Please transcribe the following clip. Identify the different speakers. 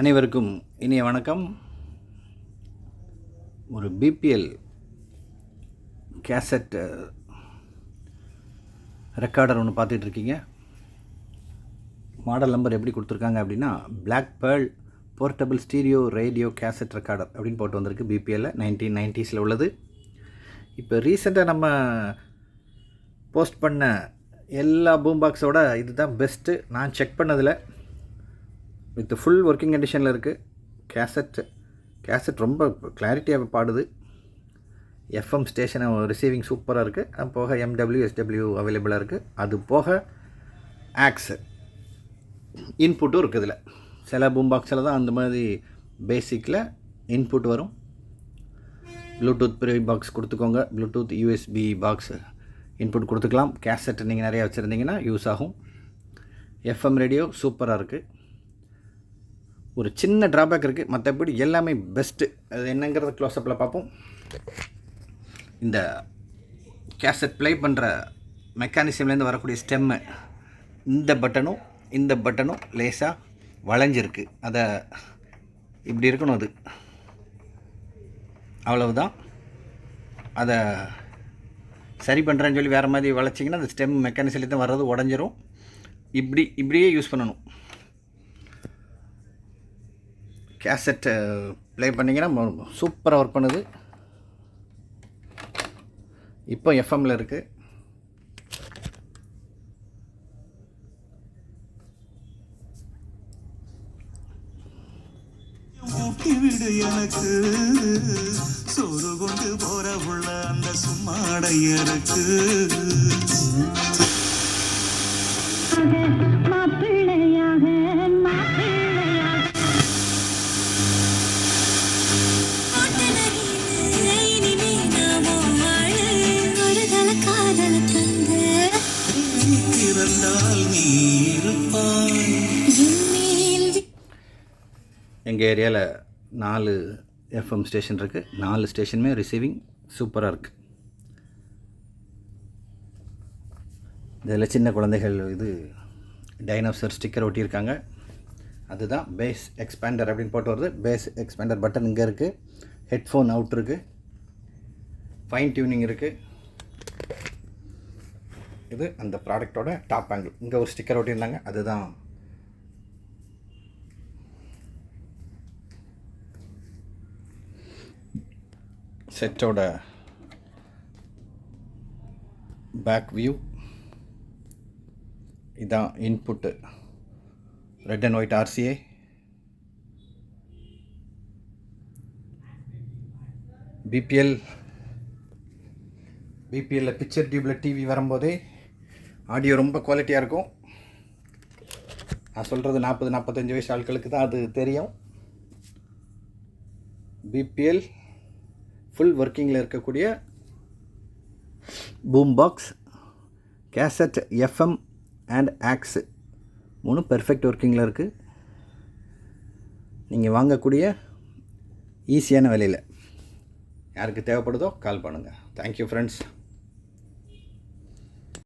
Speaker 1: அனைவருக்கும் இனிய வணக்கம். ஒரு பிபிஎல் கேசட் ரெக்கார்டர் ஒன்று பார்த்துட்ருக்கீங்க மாடல் நம்பர் எப்படி கொடுத்துருக்காங்க அப்படின்னா black pearl portable stereo radio cassette recorder அப்படின்னு போட்டு வந்திருக்கு பிபிஎல்ல நைன்டீன் நைன்ட்டீஸில் உள்ளது. இப்போ ரீசெண்டாக நம்ம போஸ்ட் பண்ண எல்லா பூம் பாக்ஸோட இதுதான் பெஸ்ட்டு நான் செக் பண்ணதில் வித் ஃபுல் ஒர்க்கிங் கண்டிஷனில் இருக்குது கேசட் கேசட் ரொம்ப கிளாரிட்டியாக பாடுது. எஃப்எம் ஸ்டேஷன் ரிசீவிங் சூப்பராக இருக்குது அது போக எம்டபிள்யூ எஸ்டபிள்யூ அவைலபிளாக இருக்குது அது போக ஆக்ஸ் இன்புட்டும் இருக்குது இதில். சில பூம் பாக்ஸில் தான் அந்த மாதிரி பேசிக்கில் இன்புட் வரும். ப்ளூடூத் ப்ரீ பாக்ஸ் கொடுத்துக்கோங்க. ப்ளூடூத் யூஎஸ்பி பாக்ஸ் இன்புட் கொடுத்துக்கலாம். கேசட் நீங்கள் நிறையா வச்சுருந்தீங்கன்னா யூஸ் ஆகும். எஃப்எம் ரேடியோ சூப்பராக இருக்குது ஒரு சின்ன ட்ராபேக் இருக்குது மற்றபடி எல்லாமே பெஸ்ட்டு அது என்னங்கிறத க்ளோஸ்அப்பில் பார்ப்போம். இந்த கேசட் ப்ளே பண்ணுற மெக்கானிசம்லேருந்து வரக்கூடிய ஸ்டெம்மு இந்த பட்டனும் இந்த பட்டனும் லேசாக வளைஞ்சிருக்கு. அதை இப்படி இருக்கணும் அது. அவ்வளவுதான். அதை சரி பண்ணுறேன்னு சொல்லி வேறு மாதிரி வளைச்சிங்கன்னா அந்த ஸ்டெம் மெக்கானிசம்லேருந்து வர்றது உடஞ்சிரும். இப்படி இப்படியே யூஸ் பண்ணணும். கேசட்டை ப்ளே பண்ணிங்கன்னா சூப்பராக ஒர்க் பண்ணுது. இப்போ எஃப்எம்மில் இருக்குது
Speaker 2: விடு எனக்கு. சோறு கொண்டு போற உள்ள அந்த சும்மாடையருக்கு பிறந்தால் நீ இருப்பாய்.
Speaker 1: எங்கள் ஏரியாவில் நாலு எஃப்எம் ஸ்டேஷன் இருக்குது நாலு ஸ்டேஷனுமே ரிசீவிங் சூப்பராக இருக்குது இதில் சின்ன குழந்தைகள் இது டைனோசர் ஸ்டிக்கர் ஒட்டியிருக்காங்க. அதுதான் பேஸ் எக்ஸ்பேண்டர் அப்படின்னு போட்டு வருது. பேஸ் எக்ஸ்பேண்டர் பட்டன் இங்கே இருக்குது ஹெட்ஃபோன் அவுட் இருக்குது ஃபைன் டியூனிங் இருக்குது இது அந்த ப்ராடக்டோட டாப் ஆங்கிள் இங்கே ஒரு ஸ்டிக்கர் ஒட்டியிருந்தாங்க. அதுதான். செட்டோட பேக் வியூ இதான் input red and white RCA BPL பிபிஎல்ல picture டியூப்பில் டிவி வரும்போதே ஆடியோ ரொம்ப குவாலிட்டியாக இருக்கும். நான் சொல்கிறது நாற்பது நாற்பத்தஞ்சு வயசு ஆட்களுக்கு தான் அது தெரியும். பிபிஎல் ஃபுல் ஒர்க்கிங்கில் இருக்கக்கூடிய boom box cassette FM and aux மூணு பெர்ஃபெக்ட் ஒர்க்கிங்கில் இருக்குது நீங்கள் வாங்கக்கூடிய ஈஸியான விலையில். யாருக்கு தேவைப்படுதோ கால் பண்ணுங்கள் தேங்க்யூ ஃப்ரெண்ட்ஸ்